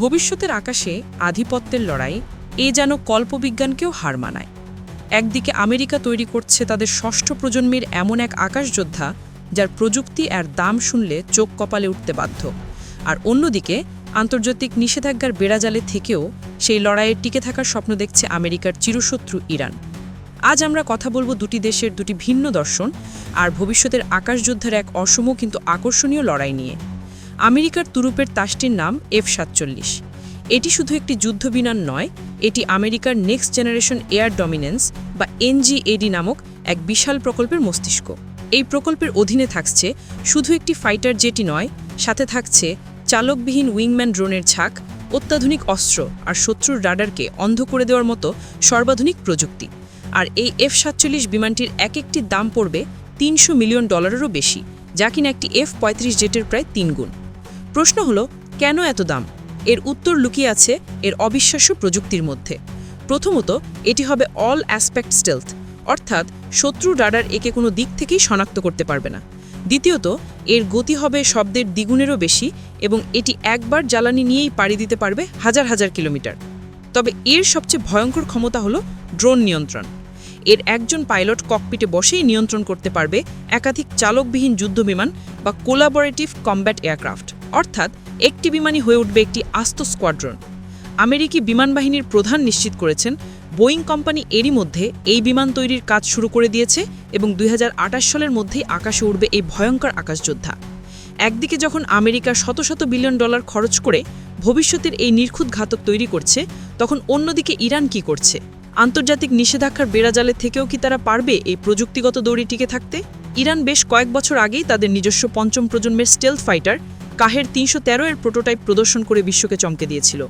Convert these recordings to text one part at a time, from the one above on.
ভবিষ্যতের আকাশে আধিপত্যের লড়াই, এ যেন কল্পবিজ্ঞানকেও হার মানায়। একদিকে আমেরিকা তৈরি করছে তাদের ষষ্ঠ প্রজন্মের এমন এক আকাশযোদ্ধা, যার প্রযুক্তি আর দাম শুনলে চোখ কপালে উঠতে বাধ্য। আর অন্যদিকে, আন্তর্জাতিক নিষেধাজ্ঞার বেড়াজালে থেকেও সেই লড়াইয়ে টিকে থাকার স্বপ্ন দেখছে আমেরিকার চিরশত্রু ইরান। আজ আমরা কথা বলব দুটি দেশের দুটি ভিন্ন দর্শন, আর ভবিষ্যতের আকাশযুদ্ধের এক অসম কিন্তু আকর্ষণীয় লড়াই নিয়ে। আমেরিকার তুরুপের তাসটির নাম এফ সাতচল্লিশ। এটি শুধু একটি যুদ্ধবিমান নয়, এটি আমেরিকার নেক্সট জেনারেশন এয়ার ডমিনেন্স বা এনজিএডি নামক এক বিশাল প্রকল্পের মস্তিষ্ক। এই প্রকল্পের অধীনে থাকছে শুধু একটি ফাইটার জেটি নয়, সাথে থাকছে চালকবিহীন উইংম্যান ড্রোনের ছাক, অত্যাধুনিক অস্ত্র আর শত্রুর রাডারকে অন্ধ করে দেওয়ার মতো সর্বাধুনিক প্রযুক্তি। আর এই এফ সাতচল্লিশ বিমানটির এক একটি দাম পড়বে তিনশো মিলিয়ন ডলারেরও বেশি, যা কিনা একটি এফ পঁয়ত্রিশ জেটের প্রায় তিন গুণ প্রশ্ন হলো কেন এত দাম? এর উত্তর লুকিয়ে আছে এর অবিশ্বাস্য প্রযুক্তির মধ্যে। প্রথমত, এটি হবে অল অ্যাসপেক্ট স্টেলথ অর্থাৎ শত্রু রাডার একে কোনো দিক থেকেই শনাক্ত করতে পারবে না। দ্বিতীয়ত, এর গতি হবে শব্দের দ্বিগুণেরও বেশি এবং এটি একবার জ্বালানি নিয়েই পাড়ি দিতে পারবে হাজার হাজার কিলোমিটার। তবে এর সবচেয়ে ভয়ঙ্কর ক্ষমতা হলো ড্রোন নিয়ন্ত্রণ। এর একজন পাইলট ককপিটে বসেই নিয়ন্ত্রণ করতে পারবে একাধিক চালকবিহীন যুদ্ধবিমান বা কোলাবোরেটিভ কম্ব্যাট এয়ারক্রাফট। অর্থাৎ একটি বিমানই হয়ে উঠবে একটি আস্ত স্কোয়াড্রন। আমেরিকি বিমান বাহিনীর প্রধান নিশ্চিত করেছেন, বোয়িং কোম্পানি এরই মধ্যে এই বিমান তৈরির কাজ শুরু করে দিয়েছে এবং দুই হাজার আঠাশ সালের মধ্যেই আকাশে উঠবে এই ভয়ঙ্কর আকাশযোদ্ধা। একদিকে যখন আমেরিকা শত শত বিলিয়ন ডলার খরচ করে ভবিষ্যতের এই নির্খুত ঘাতক তৈরি করছে, তখন অন্যদিকে ইরান কি করছে? আন্তর্জাতিক নিষেধাজ্ঞার বেড়াজালে থেকেও কি তারা পারবে এই প্রযুক্তিগত দৌড়ে টিকে থাকতে? ইরান বেশ কয়েক বছর আগেই তাদের নিজস্ব পঞ্চম প্রজন্মের স্টেলথ ফাইটার কাহের তিনশো তেরো এর প্রোটোটাইপ প্রদর্শন করে বিশ্বকে চমকে দিয়েছিল।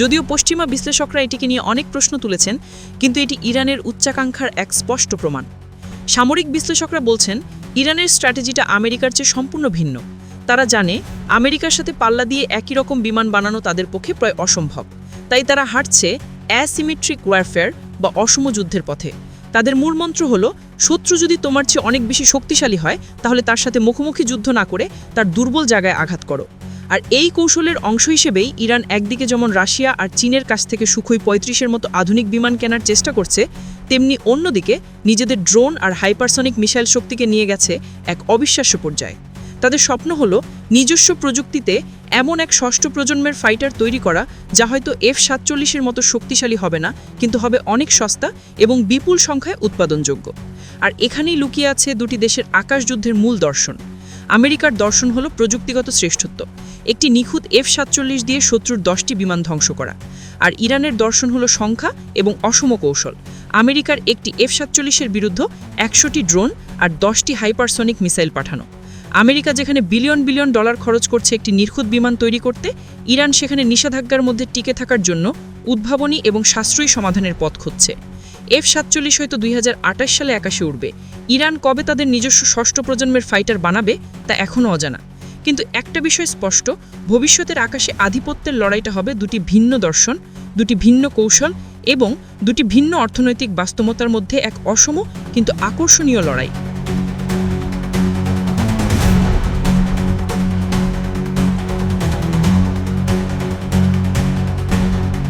যদিও পশ্চিমা বিশ্লেষকরা এটিকে নিয়ে অনেক প্রশ্ন তুলেছেন, কিন্তু এটি ইরানের উচ্চাকাঙ্ক্ষার এক স্পষ্ট প্রমাণ। সামরিক বিশ্লেষকরা বলছেন, ইরানের স্ট্র্যাটেজিটা আমেরিকার চেয়ে সম্পূর্ণ ভিন্ন। তারা জানে, আমেরিকার সাথে পাল্লা দিয়ে একই রকম বিমান বানানো তাদের পক্ষে প্রায় অসম্ভব। তাই তারা হাঁটছে অ্যাসিমেট্রিক ওয়ারফেয়ার বা অসম যুদ্ধের পথে। তাদের মূল মন্ত্র হলো, শত্রু যদি তোমার চেয়ে অনেক বেশি শক্তিশালী হয়, তাহলে তার সাথে মুখোমুখি যুদ্ধ না করে তার দুর্বল জায়গায় আঘাত করো। আর এই কৌশলের অংশ হিসেবেই ইরান একদিকে যেমন রাশিয়া আর চীনের কাছ থেকে সুখই পঁয়ত্রিশের মতো আধুনিক বিমান কেনার চেষ্টা করছে, তেমনি অন্যদিকে নিজেদের ড্রোন আর হাইপারসনিক মিসাইল শক্তিকে নিয়ে গেছে এক অবিশ্বাস্য পর্যায়ে। তাদের স্বপ্ন হলো নিজস্ব প্রযুক্তিতে এমন এক ষষ্ঠ প্রজন্মের ফাইটার তৈরি করা, যা হয়তো এফ সাতচল্লিশের মতো শক্তিশালী হবে না, কিন্তু হবে অনেক সস্তা এবং বিপুল সংখ্যায় উৎপাদনযোগ্য। আর এখানেই লুকিয়ে আছে দুটি দেশের আকাশযুদ্ধের মূল দর্শন। আমেরিকার দর্শন হলো প্রযুক্তিগত শ্রেষ্ঠত্ব। একটি নিখুঁত এফ সাতচল্লিশ দিয়ে শত্রুর দশটি বিমান ধ্বংস করা। আর ইরানের দর্শন হলো সংখ্যা এবং অসম কৌশল। আমেরিকার একটি এফ সাতচল্লিশের বিরুদ্ধে একশোটি ড্রোন আর দশটি হাইপারসনিক মিসাইল পাঠানো। আমেরিকা যেখানে বিলিয়ন বিলিয়ন ডলার খরচ করছে একটি নির্খুত বিমান তৈরি করতে, ইরান সেখানে নিষেধাজ্ঞার মধ্যে টিকে থাকার জন্য উদ্ভাবনী এবং সাশ্রয়ী সমাধানের পথ খুঁজছে। এফ সাতচল্লিশ হয়তো দুই হাজার আঠাশ সালে আকাশে উঠবে ইরান কবে তাদের নিজস্ব ষষ্ঠ প্রজন্মের ফাইটার বানাবে, তা এখনও অজানা। কিন্তু একটা বিষয় স্পষ্ট, ভবিষ্যতের আকাশে আধিপত্যের লড়াইটা হবে দুটি ভিন্ন দর্শন, দুটি ভিন্ন কৌশল এবং দুটি ভিন্ন অর্থনৈতিক বাস্তবতার মধ্যে এক অসম কিন্তু আকর্ষণীয় লড়াই।